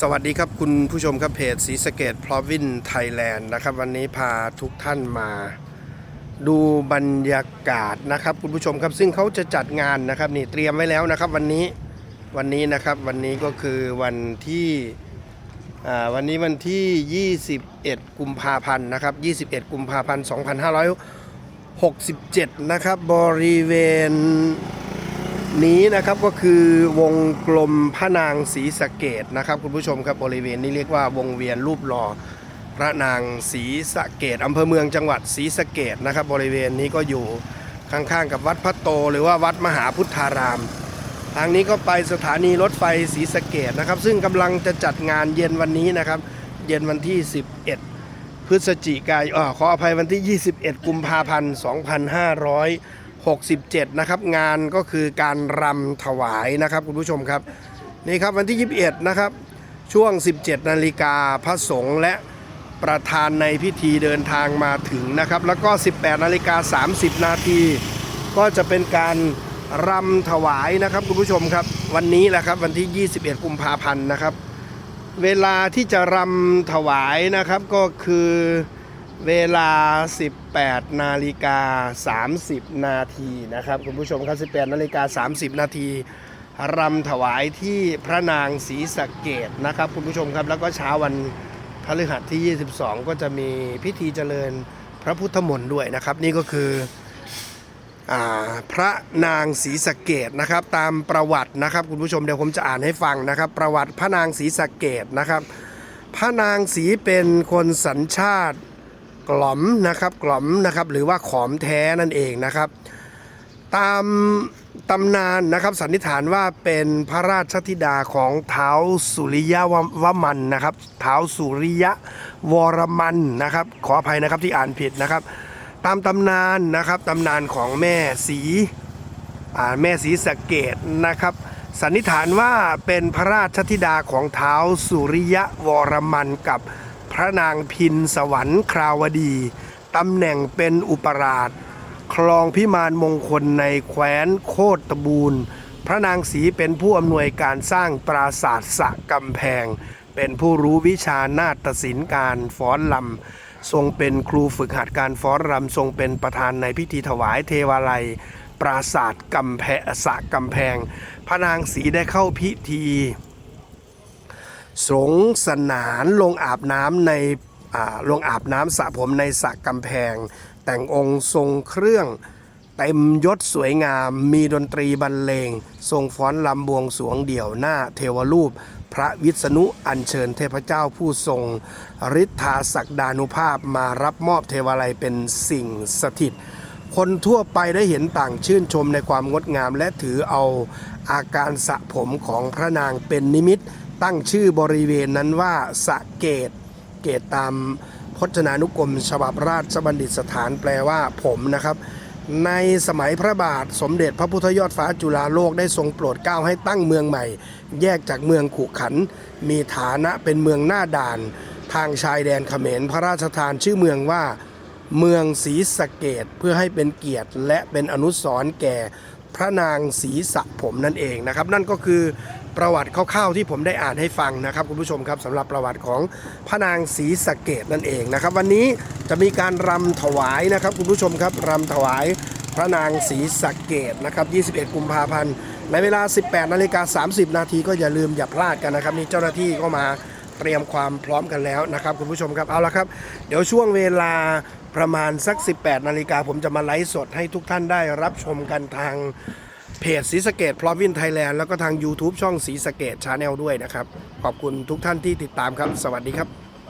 สวัสดีครับคุณผู้ชมครับเพจสีสเกตพลอวินไทยแลนด์นะครับ วันนี้พาทุกท่านมาดูบรรยากาศนะครับ คุณผู้ชมครับซึ่งเขาจะจัดงานนะครับนี่เตรียมไว้แล้วนะครับ วันนี้วันนี้นะครับวันนี้ก็คือวันที่วันนี้วันที่ 21 กุมภาพันธ์นะครับ 21 กุมภาพันธ์ 2567 นะครับ บริเวณ นี้นะครับก็คือวงกลมพระนางศรีสะเกดนะครับคุณผู้ชมครับบริเวณนี้เรียกว่าวงเวียนรูปหล่อพระนางศรีสะเกดอำเภอเมืองจังหวัดศรีสะเกดนะครับ บริเวณนี้ก็อยู่ข้างๆกับวัดพระโต หรือว่าวัดมหาพุทธาราม ทางนี้ก็ไปสถานีรถไฟศรีสะเกดนะครับ ซึ่งกำลังจะจัดงานเย็นวันนี้นะครับ เย็นวันที่ 11 พฤศจิกายนขออภัยวันที่ 21 กุมภาพันธ์ 67 นะครับ งานก็คือการรำถวายนะครับคุณผู้ชมครับ นี่ครับวันที่ 21 นะครับ ช่วง 17 นาฬิกาพระสงฆ์และประธานในพิธีเดินทางมาถึงนะครับ แล้วก็ 18 นาฬิกา 30 นาที ก็จะเป็นการรำถวายนะครับคุณผู้ชมครับ วันนี้แหละครับวันที่ 21 กุมภาพันธ์นะครับ เวลาที่จะรำถวายนะครับก็คือ เวลา 18 นาฬิกา 30 นาทีนะครับคุณผู้ชมครับ 18 นาฬิกา 30 นาทีรำถวายที่พระนางศรีสะเกดนะครับคุณผู้ชมครับแล้วก็เช้าวันพฤหัสที่ 22 ก็จะมีพิธีเจริญพระพุทธมนต์ด้วยนะครับ นี่ก็คืออพระนางศรีสะเกดนะครับ ตามประวัตินะครับคุณผู้ชมเดี๋ยวผมจะอ่านให้ฟังนะครับ ประวัติพระนางศรีสะเกดนะครับ พระนางศรีเป็นคนสัญชาติ กล่อมนะครับกล่อมนะครับหรือว่าขอมแท้นั่นเองนะครับ ตามตำนานนะครับสันนิษฐานว่าเป็นพระราชธิดาของเท้าวสุริยะววมันนะครับเท้าวสุริยะวรมันนะครับ ขออภัยนะครับที่อ่านผิดนะครับ ตามตำนานนะครับตำนานของแม่สีอ่าแม่สีสะเกตนะครับสันนิษฐานว่าเป็นพระราชธิดาของเท้าวสุริยะวรมันกับ พระนางพินสวรรค์คราวดีตำแหน่งเป็นอุปราชครองพิมานมงคลในแคว้นโคตบูรณ์พระนางศรีเป็นผู้อำนวยการสร้างปราสาทสะกำแพง เป็นผู้รู้วิชานาฏศิลป์การฟ้อนลำทรงเป็นครูฝึกหัดการฟ้อนรำทรงเป็นประธานในพิธีถวายเทวาลัย ปราสาทกำแพสะกำแพง พระนางศรีได้เข้าพิธี สงสนานลงอาบน้ำในอาลงอาบน้ำสระผมในสระกำแพง แต่งองค์ทรงเครื่องเต็มยศสวยงาม มีดนตรีบรรเลง ทรงฟ้อนลำบวงสวงเดี่ยวหน้าเทวรูป พระวิษณุอัญเชิญเทพเจ้าผู้ทรงฤทธาศักดานุภาพมารับมอบเทวาลัยเป็นสิ่งสถิต คนทั่วไปได้เห็นต่างชื่นชมในความงดงาม และถือเอาอาการสระผมของพระนางเป็นนิมิต ตั้งชื่อบริเวณนั้นว่าสะเกต เกตตามพจนานุกรม ฉบับราชบัณฑิตสถานแปลว่าผมนะครับ ในสมัยพระบาทสมเด็จพระพุทธยอดฟ้าจุฬาโลกได้ทรงโปรดเกล้าให้ตั้งเมืองใหม่ แยกจากเมืองขุขัน มีฐานะเป็นเมืองหน้าด่าน ทางชายแดนเขมรพระราชทานชื่อเมืองว่าเมืองศรีสะเกดเพื่อให้เป็นเกียรติและเป็นอนุสรณ์แก่พระนางศรีสะผมนั่นเองนะครับ นั่นก็คือ ประวัติคร่าวๆที่ผมได้อ่านให้ฟังนะครับคุณผู้ชมครับสำหรับประวัติของพระนางศรีสะเกดนั่นเองนะครับ วันนี้จะมีการรำถวายนะครับคุณผู้ชมครับรำถวายพระนางศรีสะเกดนะครับ 21 กุมภาพันธ์ในเวลา 18 นาฬิกา 30 นาทีก็อย่าลืมอย่าพลาดกันนะครับนี่เจ้าหน้าที่ก็มาเตรียมความพร้อมกันแล้วนะครับคุณผู้ชมครับเอาละครับ เดี๋ยวช่วงเวลาประมาณสัก 18 นาฬิกาผมจะมาไลฟ์สดให้ทุกท่านได้รับชมกันทาง เพจสีสเกตพร้อมวินไทยแลนด์แล้วก็ทาง YouTube ช่องสีสเกตชาแนลด้วยนะครับ ขอบคุณทุกท่านที่ติดตามครับ สวัสดีครับ